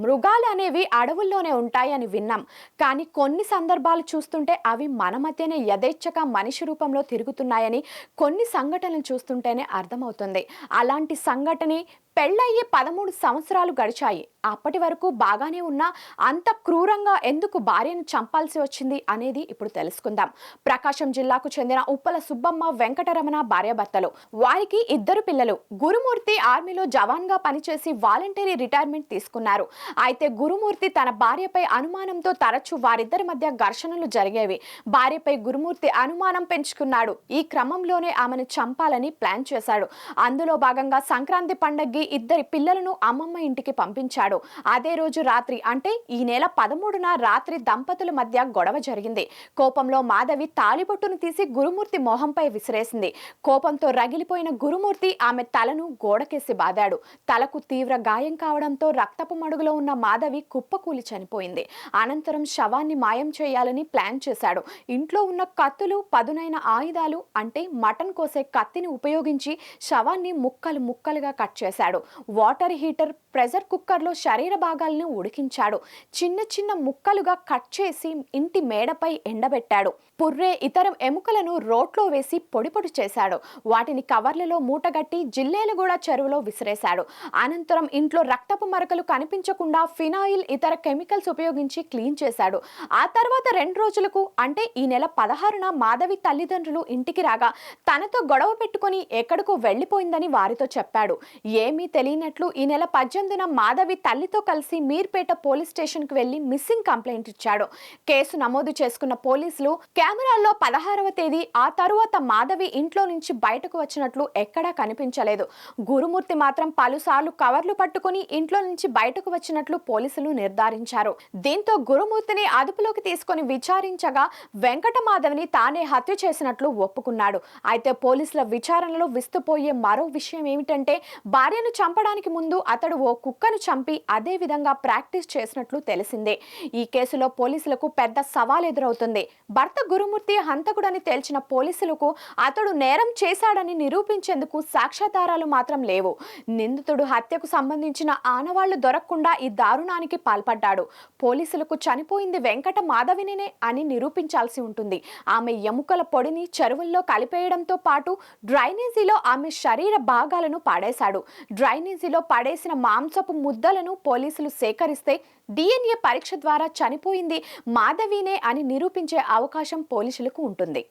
మృగాలు అనేవి అడవుల్లోనే ఉంటాయని విన్నాం. కానీ కొన్ని సందర్భాలు చూస్తుంటే అవి మన మధ్యనే యథేచ్ఛగా మనిషి రూపంలో తిరుగుతున్నాయని కొన్ని సంఘటనలు చూస్తుంటేనే అర్థమవుతుంది. అలాంటి సంఘటన పెళ్ళయ్యి పదమూడు సంవత్సరాలు గడిచాయి. అప్పటి వరకు బాగానే ఉన్నా అంత క్రూరంగా ఎందుకు భార్యను చంపాల్సి వచ్చింది అనేది ఇప్పుడు తెలుసుకుందాం. ప్రకాశం జిల్లాకు చెందిన ఉప్పల సుబ్బమ్మ వెంకటరమణ భార్యాభర్తలు. వారికి ఇద్దరు పిల్లలు. గురుమూర్తి ఆర్మీలో జవాన్గా పనిచేసి వాలంటరీ రిటైర్మెంట్ తీసుకున్నారు. అయితే గురుమూర్తి తన భార్యపై అనుమానంతో తరచూ వారిద్దరి మధ్య ఘర్షణలు జరిగేవి. భార్యపై గురుమూర్తి అనుమానం పెంచుకున్నాడు. ఈ క్రమంలోనే ఆమెను చంపాలని ప్లాన్ చేశాడు. అందులో భాగంగా సంక్రాంతి పండగకి ఇద్దరి పిల్లలను అమ్మమ్మ ఇంటికి పంపించాడు. అదే రోజు రాత్రి అంటే ఈ నెల పదమూడున రాత్రి దంపతుల మధ్య గొడవ జరిగింది. కోపంలో మాధవి తాలిబొట్టును తీసి గురుమూర్తి మొహంపై విసిరేసింది. కోపంతో రగిలిపోయిన గురుమూర్తి ఆమె తలను గోడకేసి బాదాడు. తలకు తీవ్ర గాయం కావడంతో రక్తపు మడుగులో ఉన్న మాధవి కుప్పకూలి చనిపోయింది. అనంతరం శవాన్ని మాయం చేయాలని ప్లాన్ చేశాడు. ఇంట్లో ఉన్న కత్తులు పదునైన ఆయుధాలు అంటే మటన్ కోసే కత్తిని ఉపయోగించి శవాన్ని ముక్కలు ముక్కలుగా కట్ చేశాడు. వాటర్ హీటర్ ప్రెషర్ కుక్కర్లో శరీర భాగాలను ఉడికించాడు. చిన్న చిన్న ముక్కలుగా కట్ చేసి ఇంటి మేడపై ఎండబెట్టాడు. పుర్రే ఇతర ఎముకలను రోట్లో వేసి పొడిపొడి చేశాడు. వాటిని కవర్లలో మూటగట్టి జిల్లేలగూడ చెరువులో విసిరేశాడు. అనంతరం ఇంట్లో రక్తపు మరకలు కనిపించకుండా ఫినాయిల్ ఇతర కెమికల్స్ ఉపయోగించి క్లీన్ చేశాడు. ఆ తర్వాత రెండు రోజులకు అంటే ఈ నెల పదహారున మాధవి తల్లిదండ్రులు ఇంటికి రాగా తనతో గొడవ పెట్టుకుని ఎక్కడికో వెళ్ళిపోయిందని వారితో చెప్పాడు. ఏమి ఏమీ తెలియనట్లు ఈ నెల పద్దెనిమిదిన మాధవి తల్లితో కలిసి మీర్పేట పోలీస్ స్టేషన్కు వెళ్ళి మిస్సింగ్ కంప్లైంట్ ఇచ్చాడు. కేసు నమోదు చేసుకున్న పోలీసులు కెమెరాల్లో పదహారవ తేదీ ఆ తరువాత మాధవి ఇంట్లో నుంచి బయటకు వచ్చినట్లు ఎక్కడా కనిపించలేదు. గురుమూర్తి మాత్రం పలుసార్లు కవర్లు పట్టుకుని ఇంట్లో నుంచి బయటకు వచ్చినట్లు పోలీసులు నిర్ధారించారు. దీంతో గురుమూర్తిని అదుపులోకి తీసుకొని విచారించగా వెంకట మాధవిని తానే హత్య చేసినట్లు ఒప్పుకున్నాడు. అయితే పోలీసుల విచారణలో విస్తుపోయే మరో విషయం ఏమిటంటే భార్యను చంపడానికి ముందు అతడు ఓ కుక్కను చంపి అదే విధంగా ప్రాక్టీస్ చేసినట్లు తెలిసిందే. ఈ కేసులో పోలీసులకు పెద్ద సవాల్ ఎదురవుతుంది. భర్త గురుమూర్తి హంతకుడని తేల్చిన పోలీసులకు అతడు నేరం చేశాడని నిరూపించేందుకు సాక్ష్యాధారాలు మాత్రం లేవు. నిందితుడు హత్యకు సంబంధించిన ఆనవాళ్ళు దొరకకుండా ఈ దారుణానికి పాల్పడ్డాడు. పోలీసులకు చనిపోయింది వెంకట మాధవినినే అని నిరూపించాల్సి ఉంటుంది. ఆమె ఎముకల పొడిని చెరువుల్లో కలిపేయడంతో పాటు డ్రైనేజీలో ఆమె శరీర భాగాలను పాడేశాడు. డ్రైనేజీలో పడేసిన మాంసపు ముద్దలను పోలీసులు సేకరిస్తే డిఎన్ఏ పరీక్ష ద్వారా చనిపోయింది మాధవీనే అని నిరూపించే అవకాశం పోలీసులకు ఉంటుంది.